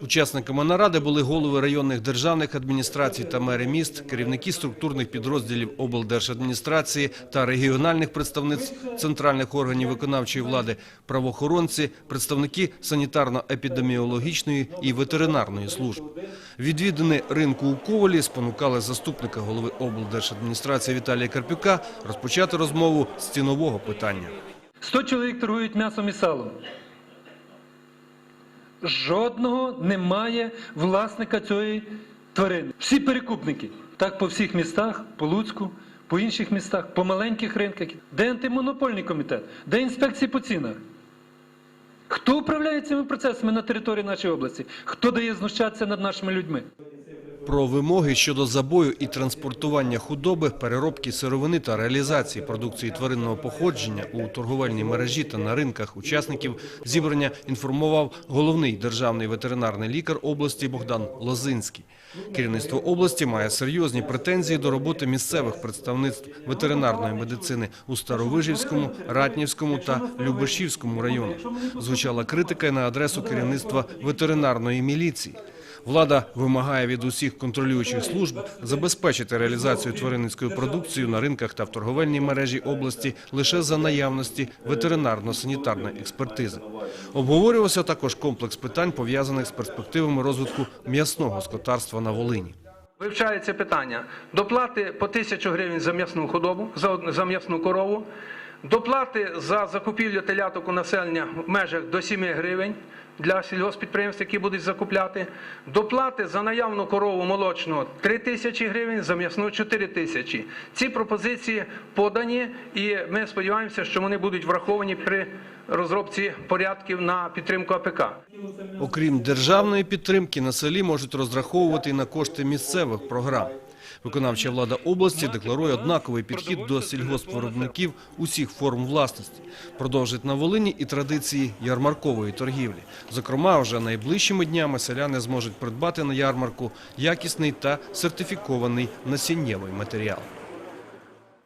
Учасниками наради були голови районних державних адміністрацій та мери міст, керівники структурних підрозділів облдержадміністрації та регіональних представництв центральних органів виконавчої влади, правоохоронці, представники санітарно-епідеміологічної і ветеринарної служб. Відвідини ринку у Ковалі спонукали заступника голови облдержадміністрації Віталія Карпюка розпочати розмову з цінового питання. 100 чоловік торгують м'ясом і салом. Жодного немає власника цієї тварини. Всі перекупники. Так по всіх містах, по Луцьку, по інших містах, по маленьких ринках. Де антимонопольний комітет? Де інспекції по цінах? Хто управляє цими процесами на території нашої області? Хто дає знущатися над нашими людьми? Про вимоги щодо забою і транспортування худоби, переробки сировини та реалізації продукції тваринного походження у торговельній мережі та на ринках учасників зібрання інформував головний державний ветеринарний лікар області Богдан Лозинський. Керівництво області має серйозні претензії до роботи місцевих представництв ветеринарної медицини у Старовижівському, Ратнівському та Любешівському районах. Звучала критика на адресу керівництва ветеринарної міліції. Влада вимагає від усіх контролюючих служб забезпечити реалізацію тваринницької продукції на ринках та в торговельній мережі області лише за наявності ветеринарно-санітарної експертизи. Обговорювався також комплекс питань, пов'язаних з перспективами розвитку м'ясного скотарства на Волині. Вивчається питання доплати по тисячу гривень за м'ясну худобу, за, за м'ясну корову, доплати за закупівлю теляток у населення в межах до 7 гривень для сільгоспідприємств, які будуть закупляти, доплати за наявну корову молочну 3 тисячі гривень, за м'ясну 4 тисячі. Ці пропозиції подані, і ми сподіваємося, що вони будуть враховані при розробці порядків на підтримку АПК. Окрім державної підтримки, на селі можуть розраховувати на кошти місцевих програм. Виконавча влада області декларує однаковий підхід до сільгоспвиробників усіх форм власності. Продовжить на Волині і традиції ярмаркової торгівлі. Зокрема, вже найближчими днями селяни зможуть придбати на ярмарку якісний та сертифікований насіннєвий матеріал.